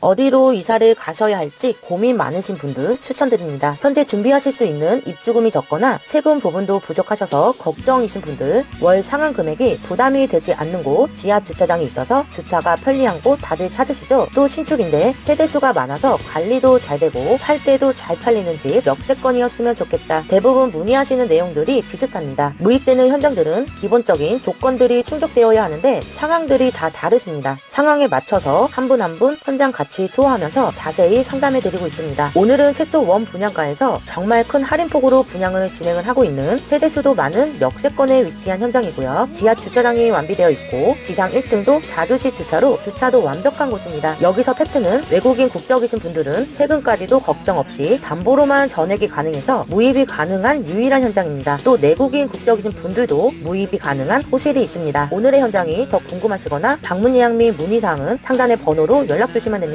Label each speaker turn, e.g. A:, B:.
A: 어디로 이사를 가셔야 할지 고민 많으신 분들 추천드립니다. 현재 준비하실 수 있는 입주금이 적거나 세금 부분도 부족하셔서 걱정이신 분들 월 상한 금액이 부담이 되지 않는 곳 지하 주차장이 있어서 주차가 편리한 곳 다들 찾으시죠? 또 신축인데 세대수가 많아서 관리도 잘 되고 팔 때도 잘 팔리는 집 역세권이었으면 좋겠다. 대부분 문의하시는 내용들이 비슷합니다. 무입되는 현장들은 기본적인 조건들이 충족되어야 하는데 상황들이 다 다르십니다. 상황에 맞춰서 한 분 한분 현장 같이 투어하면서 자세히 상담해 드리고 있습니다. 오늘은 최초 원 분양가에서 정말 큰 할인폭으로 분양을 진행을 하고 있는 세대수도 많은 역세권에 위치한 현장이고요. 지하 주차장이 완비되어 있고 지상 1층도 자주시 주차로 주차도 완벽한 곳입니다. 여기서 팩트는 외국인 국적이신 분들은 세금까지도 걱정 없이 담보로만 전액이 가능해서 무입이 가능한 유일한 현장입니다. 또 내국인 국적이신 분들도 무입이 가능한 호실이 있습니다. 오늘의 현장이 더 궁금하시거나 방문 예약 및 문의사항은 상단의 번호로 연락 주시면 됩니다.